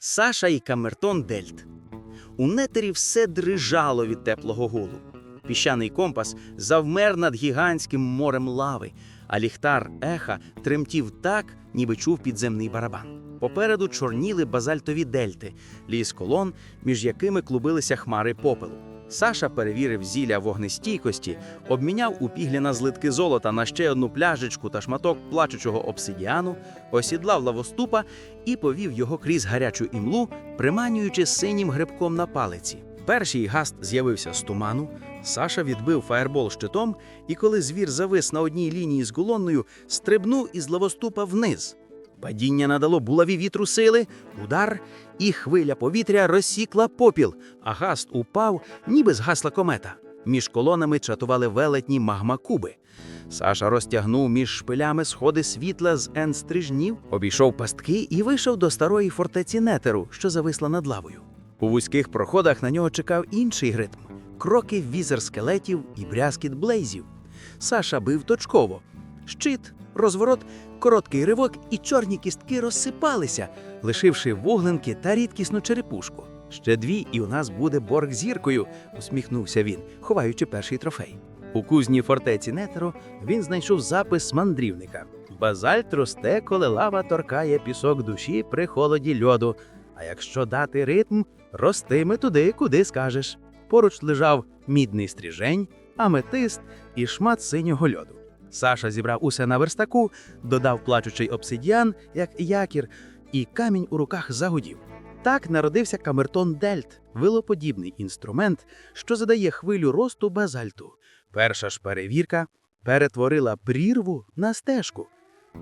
Саша і Камертон Дельт. У нетері все дрижало від теплого гулу. Піщаний компас завмер над гігантським морем лави, а ліхтар еха тремтів так, ніби чув підземний барабан. Попереду чорніли базальтові дельти, ліс колон, між якими клубилися хмари попелу. Саша перевірив зілля вогнестійкості, обміняв у пігліна злитки золота на ще одну пляжечку та шматок плачучого обсидіану, осідлав лавоступа і повів його крізь гарячу імлу, приманюючи синім грибком на палиці. Перший гаст з'явився з туману. Саша відбив фаєрбол щитом, і коли звір завис на одній лінії з голонною, стрибнув із лавоступа вниз. Падіння надало булаві вітру сили, удар, і хвиля повітря розсікла попіл, а гаст упав, ніби згасла комета. Між колонами чатували велетні магмакуби. Саша розтягнув між шпилями сходи світла з енстрижнів, обійшов пастки і вийшов до старої фортеці нетеру, що зависла над лавою. У вузьких проходах на нього чекав інший ритм кроки візер скелетів і брязкіт блейзів. Саша бив точково. Щит, розворот, короткий ривок, і чорні кістки розсипалися, лишивши вуглинки та рідкісну черепушку. Ще дві, і у нас буде борг зіркою, усміхнувся він, ховаючи перший трофей. У кузні фортеці Нетеро він знайшов запис мандрівника. Базальт росте, коли лава торкає пісок душі при холоді льоду. А якщо дати ритм, ростиме туди, куди скажеш. Поруч лежав мідний стріжень, аметист і шмат синього льоду. Саша зібрав усе на верстаку, додав плачучий обсидіан, як якір, і камінь у руках загудів. Так народився камертон Дельт, вилоподібний інструмент, що задає хвилю росту базальту. Перша ж перевірка перетворила прірву на стежку.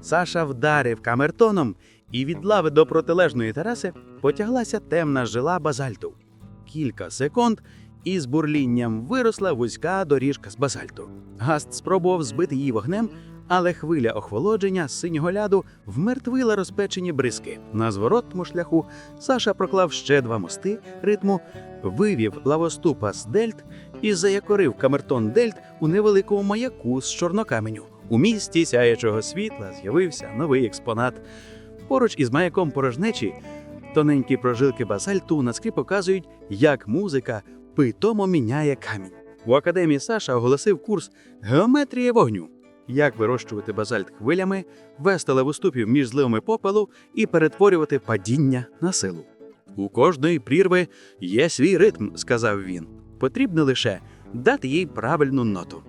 Саша вдарив камертоном, і від лави до протилежної тераси потяглася темна жила базальту. Кілька секунд, і з бурлінням виросла вузька доріжка з базальту. Гаст спробував збити її вогнем, але хвиля охолодження синього ляду вмертвила розпечені бризки. На зворотному шляху Саша проклав ще два мости ритму, вивів лавоступа з дельт і заякорив камертон дельт у невеликому маяку з чорнокаменю. У місті сяючого світла з'явився новий експонат. Поруч із маяком порожнечі тоненькі прожилки базальту на скрі показують, як музика питомо міняє камінь. У академії Саша оголосив курс Геометрія вогню. Як вирощувати базальт хвилями, вести левоступів між зливами попелу і перетворювати падіння на силу. У кожної прірви є свій ритм, сказав він. Потрібно лише дати їй правильну ноту.